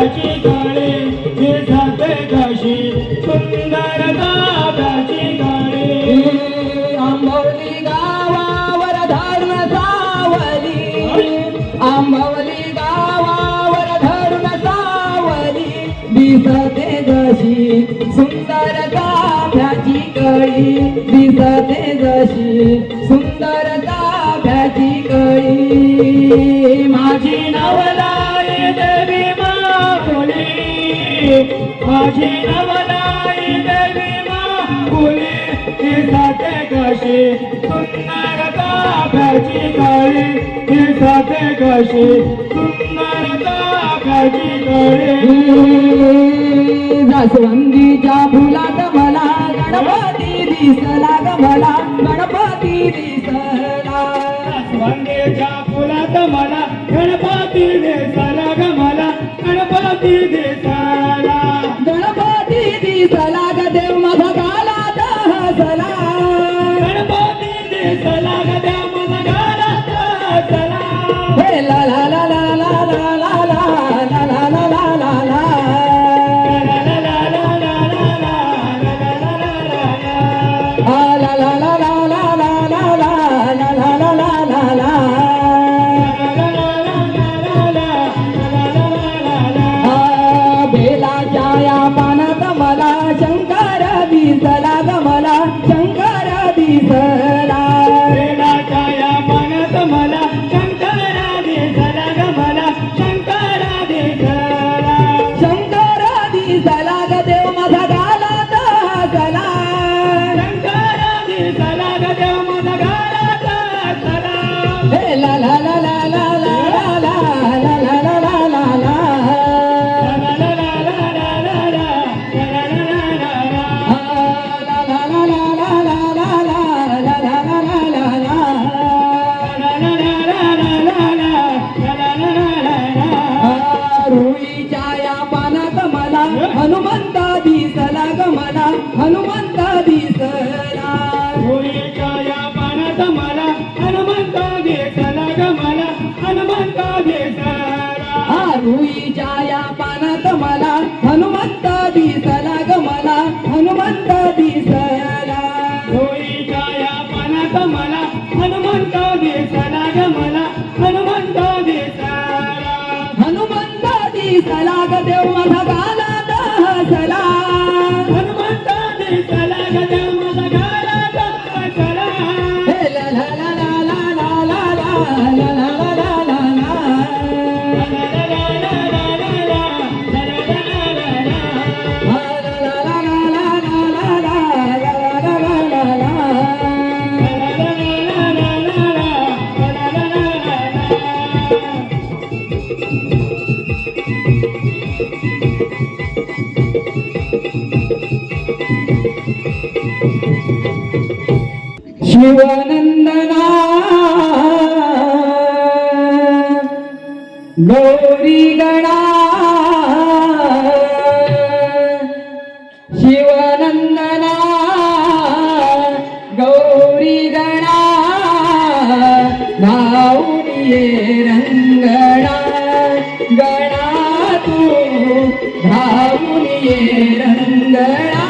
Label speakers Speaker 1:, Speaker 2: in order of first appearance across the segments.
Speaker 1: दादाची गाडी सुंदर दादाची गाडी आंबवली गावावर धरून सावली. आंबवली गावावर धरून सावली. दिसते जशी सुंदर दादाची गाडी दिसते सुंदर दा माझी नवलाई देवी मा कशी? कशी? फुलात मला गणपती दिसला ग मला गणपती दिसला
Speaker 2: जास्वंदीच्या फुलात मला गणपती दिसला ग मला गणपती दिसला
Speaker 1: feliz ஈசலா ग
Speaker 2: मला
Speaker 1: हनुमंत दिसला ग मला हनुमंत दिसला
Speaker 2: हनुमंत दिसला
Speaker 1: देव माझा गाला हसला
Speaker 2: हनुमंत दिसला देव
Speaker 1: शिवनंदना गौरी गणा शिवनंदना गौरी गणा धावणिये रंगणा गणा तू धावणिये रंगणा।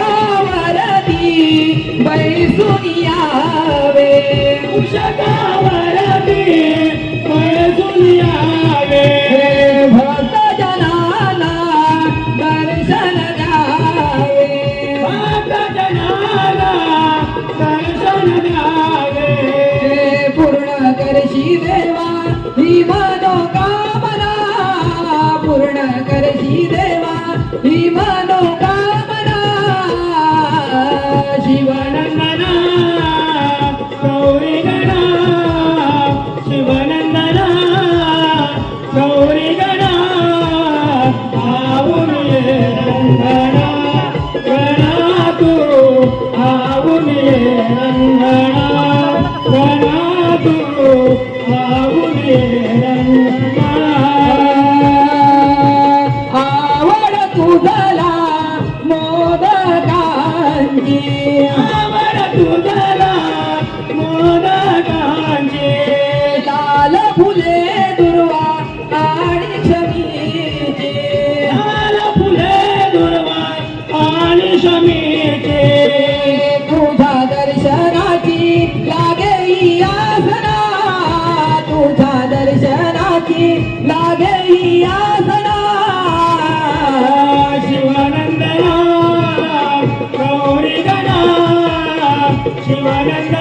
Speaker 1: मुषगावरती बैसून यावे
Speaker 2: मुषगावरती बैसून यावे तुझला मोदकांची आवड तुझला मोदकांची
Speaker 1: लाल फुले दुर्वा आणि शमीचे.
Speaker 2: लाल फुले दुर्वा आणि शमीचे.
Speaker 1: तुझ्या दर्शनाची लागे आसना. तुझ्या दर्शनाची लागे आसना.
Speaker 2: शिवानंदना